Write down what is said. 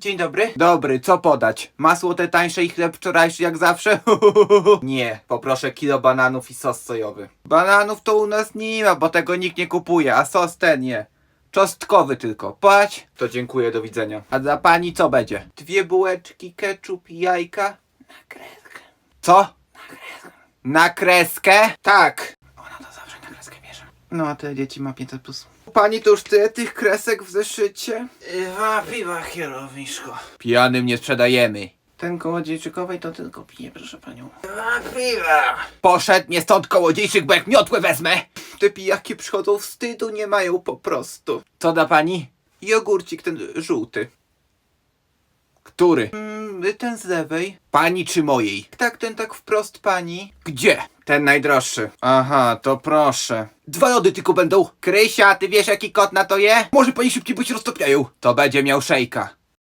Dzień dobry. Dobry, co podać? Masło te tańsze i chleb wczorajszy jak zawsze? nie, poproszę kilo bananów i sos sojowy. Bananów to u nas nie ma, bo tego nikt nie kupuje, a sos ten nie. Czosnkowy tylko. Płać. To dziękuję, do widzenia. A dla pani co będzie? Dwie bułeczki, ketchup i jajka. Na kreskę. Co? Na kreskę? Tak. Ona to zawsze na kreskę bierze. No a te dzieci ma 500 plus. Pani to już tyle tych kresek w zeszycie? Dwa piwa, kierowniczko. Pijanym nie sprzedajemy. Ten kołodziejczykowej to tylko pije, proszę panią. Dwa piwa. Poszedł mnie stąd kołodziejczyk, bo jak miotłę wezmę. Te pijaki przychodzą wstydu, nie mają po prostu. Co da pani? Jogurcik ten żółty. Który? Mm, ten z lewej. Pani czy mojej? Tak, ten tak wprost pani. Gdzie? Ten najdroższy. Aha, to proszę. Dwa lody tylko będą. Krysia, ty wiesz jaki kot na to je? Może pani szybciej, bo się roztopiają. To będzie miał szejka.